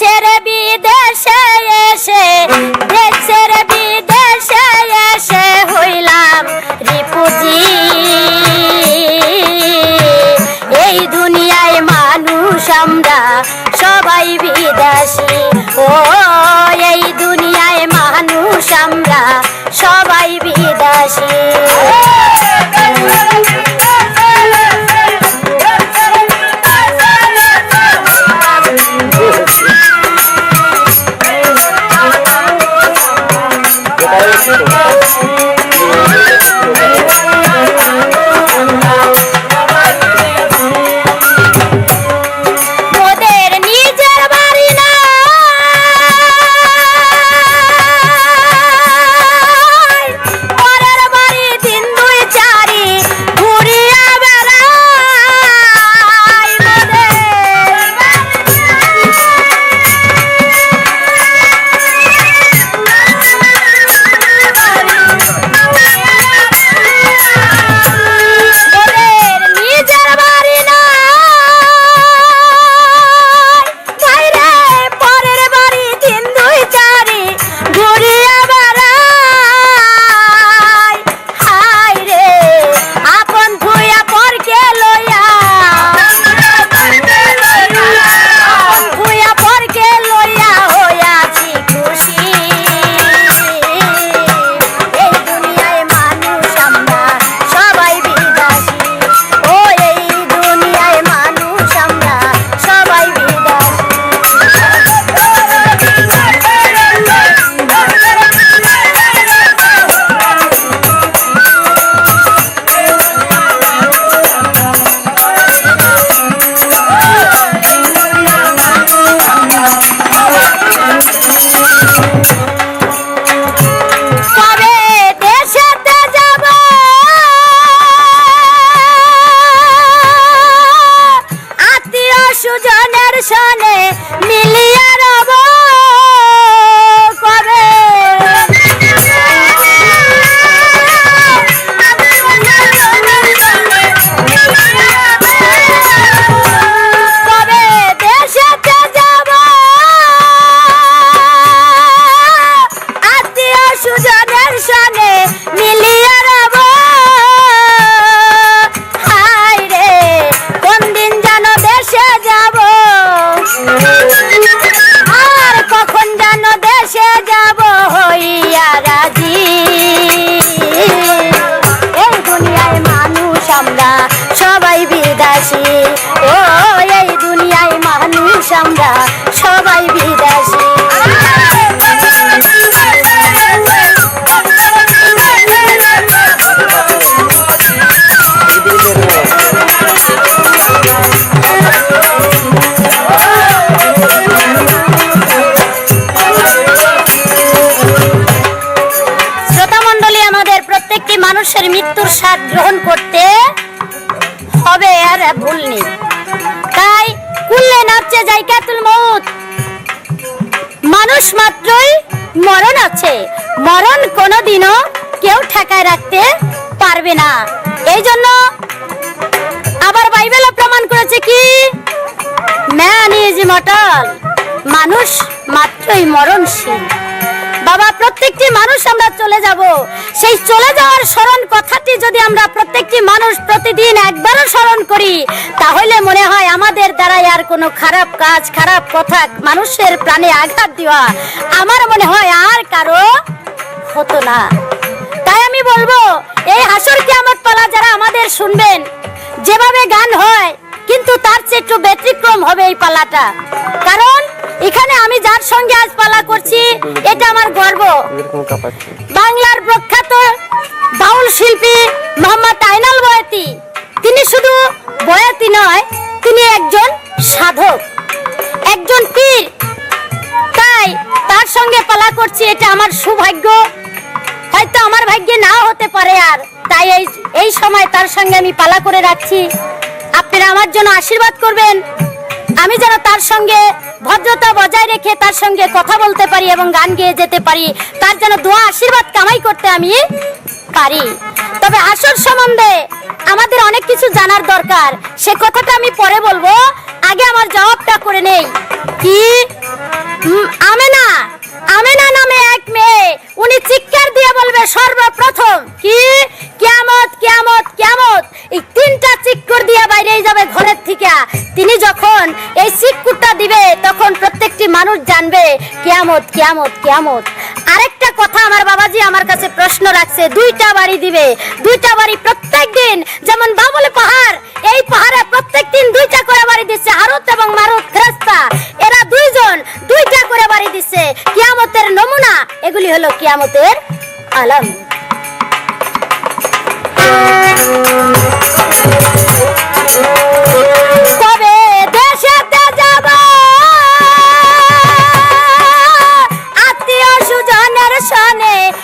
ছেড়ে বিদেশে এসে দেশ ছেড়ে বিদেশে এসে হইলাম রিপুজি এই দুনিয়ায় মানুষ আমরা সবাই বিদেশি। ও, এই দুনিয়ায় মানুষ আমরা সবাই বিদেশি। হবে আর ভুল নেই। তাই কুললে নাচছে জায়গাতুল মউত মানুষ মাত্রই মরণ আছে। মরণ কোনোদিনও কেউ ঠেকায় রাখতে পারবে না। এই জন্য আবার বাইবেলও প্রমাণ করেছে কি? ম্যান ইজ মটল মানুষ মাত্রই মরণশীল। বাবা, প্রত্যেকটি মানুষ আমরা চলে যাব। সেই চলে যাওয়ার স্মরণ কথাটি যদি আমরা প্রত্যেকটি মানুষ প্রতিদিন একবারও স্মরণ করি, তাহলে মনে হয় আমাদের দ্বারাই আর কোনো খারাপ কাজ, খারাপ কথা মানুষের প্রাণে আঘাত দেওয়া আমার মনে হয় আর কারও হতো না। তাই আমি বলব, এই হাসর কিয়ামত পালা যারা আমাদের শুনবেন, যেভাবে গান হয়, কিন্তু তার চেয়ে একটু ব্যতিক্রম হবে এই পালাটা। কারণ এখানে আমি যার সঙ্গে আজ পালা করছি, এটা আমার গর্ব। বাংলার প্রখ্যাত বাউল শিল্পী মোহাম্মদ আইনাল বয়াতি। তিনি শুধু বয়াতি নয়, তিনি একজন সাধক, একজন পীর। তাই তার সঙ্গে পালা করছি, এটা আমার সৌভাগ্য। হয়তো আমার ভাগ্যে নাও হতে পারে আর। তাই এই এই সময় তার সঙ্গে আমি পালা করে রাখছি। আপনারা আমার জন্য আশীর্বাদ করবেন। আমি যেন তার সঙ্গে ভদ্রতা বজায় রেখে তার সঙ্গে কথা বলতে পারি এবং গান গেয়ে যেতে পারি, তার যেন দোয়া আশীর্বাদ কামাই করতে আমি পারি। তবে আসর সম্বন্ধে আমাদের অনেক কিছু জানার দরকার। সে কথাটা আমি পরে বলব। আগে আমার জবাবটা করে নেই। কি? আমেনা। আমেনা নামে এক মেয়ে। উনি চিৎকার দিয়ে বলবে, সর্বপ্রথম। কি? কিয়ামত কিয়ামত কিয়ামত। কিয়ামত কিয়ামত কিয়ামত আরেকটা কথা আমার বাবাজি আমার কাছে প্রশ্ন রাখছে, দুইটা বাড়ি দিবে, দুইটা বাড়ি প্রত্যেক দিন, যেমন বাবুল পাহাড়, এই পাহাড়ে প্রত্যেক দিন দুইটা করে বাড়ি দিচ্ছে, হারুত এবং মারুত ফেরেশতা। এরা দুইজন, দুইটা করে বাড়ি দিচ্ছে, কিয়ামতের নমুনা, এগুলি হলো কিয়ামতের আলাম। কবে সুজনের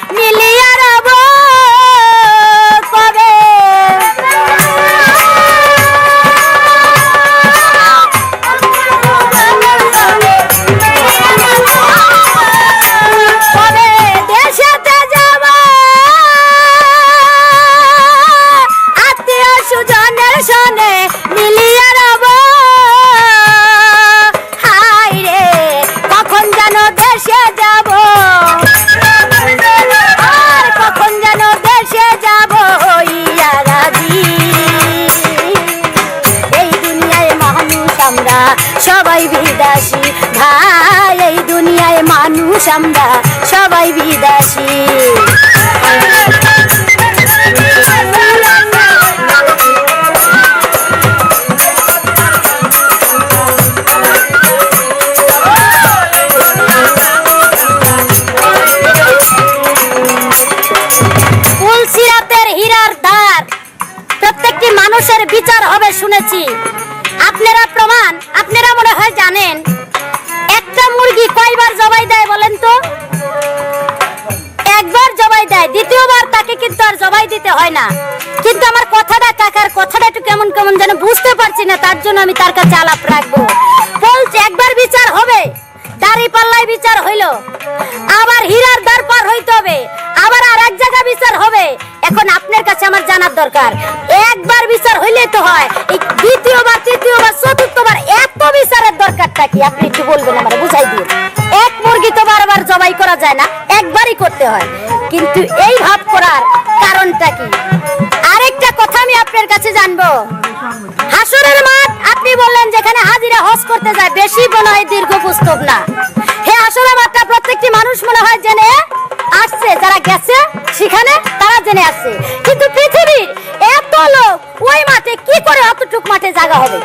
মানুষ আমরা সবাই বিদাসী। মানুষের বিচার হবে শুনেছি। আপনারা প্রমাণ আপনারা মনে হয় জানেন একটা মুরগি কয়বার জবাই দেয় বলেন তো? একবার জবাই দেয়, দ্বিতীয়বার তাকে কিন্তু আর জবাই দিতে হয় না। কিন্তু আমার কথাটা, কাকার কথাটা একটু কেমন কেমন যেন বুঝতে পারছি না, তার জন্য আমি তার কাছে আলাপ রাখব। বলছে, একবার বিচার হবে, দাড়ি পাল্লায় বিচার হইল। আবার হীরার দ্বার পার হইতে হবে, আবার আর এক জায়গা বিচার হবে। এখন আপনার কাছে আমার জানার দরকার। একবার বিচার হইলে তো হয় দ্বিতীয়বার, তৃতীয়বার, চতুর্থবার যায় না, একবারই করতে হয়। কিন্তু এই ভাব করার কারণটা কি? আরেকটা কথা আমি আপনার কাছে জানব। হাসরের মাঠ, আপনি বললেন যেখানে হাজিরা হজ করতে যায়, বেশি মনে হয় দীর্ঘ পুস্তক না। হে হাসরের মাঠটা প্রত্যেকটি মানুষ মনে হয় জেনে আসছে, যারা গেছে সেখানে তারা জেনে আসছে। কিন্তু পৃথিবীর এত লোক, ওই মাঠে কি করে অতটুক মাঠে জায়গা হবে?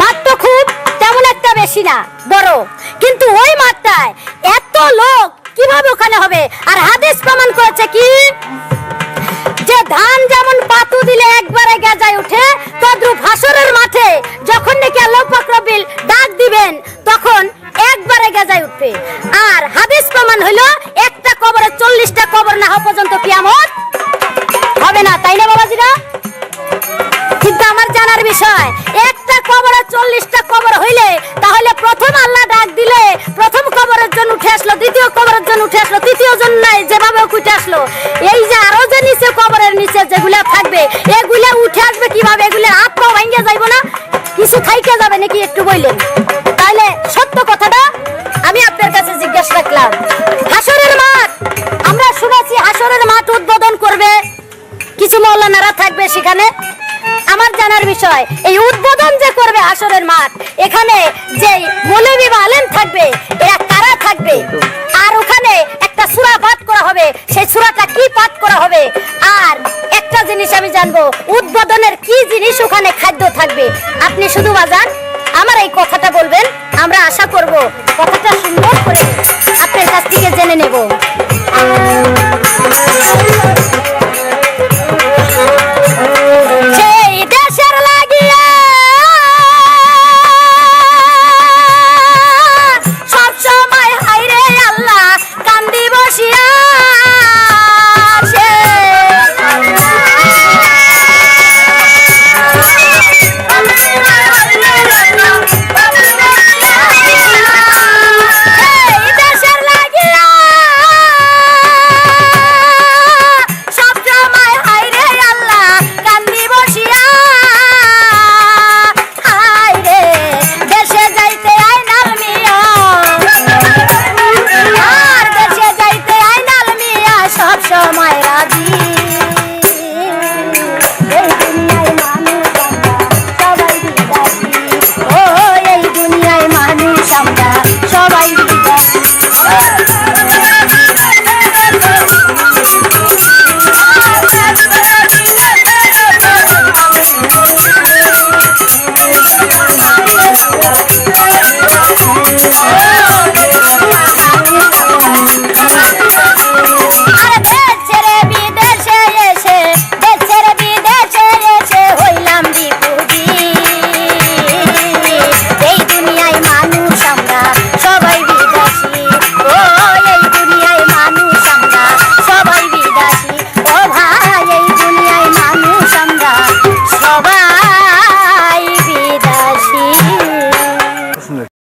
মাঠ তো খুব তেমন একটা বেশি না, বড়। কিন্তু ওই এত লোক, কীভাবে ওখানে হবে? আর হাদিস প্রমাণ করেছে কি? যে ধান যেমন পাতু দিলে একবারে গেজায় উঠে তদ্রু হাসরের মাঠে যখন নাকি আল্লাহ পাক রব্বিল ডাক দিবেন, তখন একবারে গেজায় উঠবে। আর হাদিস প্রমাণ হলো আসলো। এই যে আরও যে নিচে, কবরের নিচে যেগুলা থাকবে, এগুলা উঠে আসবে কীভাবে? এগুলা আত্মা ভাঙ্গে যাইবো না? কিছু খাইতে যাবে নাকি একটু বললেন তাহলে সত্য কথাটা আমি আপনার কাছে জিজ্ঞেস রাখলাম। হাসরের মাঠ, আমরা শুনেছি হাসরের মাঠ উদ্বোধন করবে। কিছু মৌলানারা থাকবে সেখানে। আমার জানার বিষয়, এই উদ্বোধন যে করবে আসরের মাঠ, এখানে যে মৌলবী বা আলেম থাকবে, এরা কারা থাকবে? আর ওখানে একটা সূরা পাঠ করা হবে। সেই সূরাটা কি পাঠ করা হবে? আর একটা জিনিস আমি জানব, উদ্বোধনের কি জিনিস ওখানে খাদ্য থাকবে? আপনি শুধু বাজান, আমার এই কথাটা বলবেন, আমরা আশা করব। কথাটা সুন্দর করে আপনার কাছ থেকে জেনে নেব।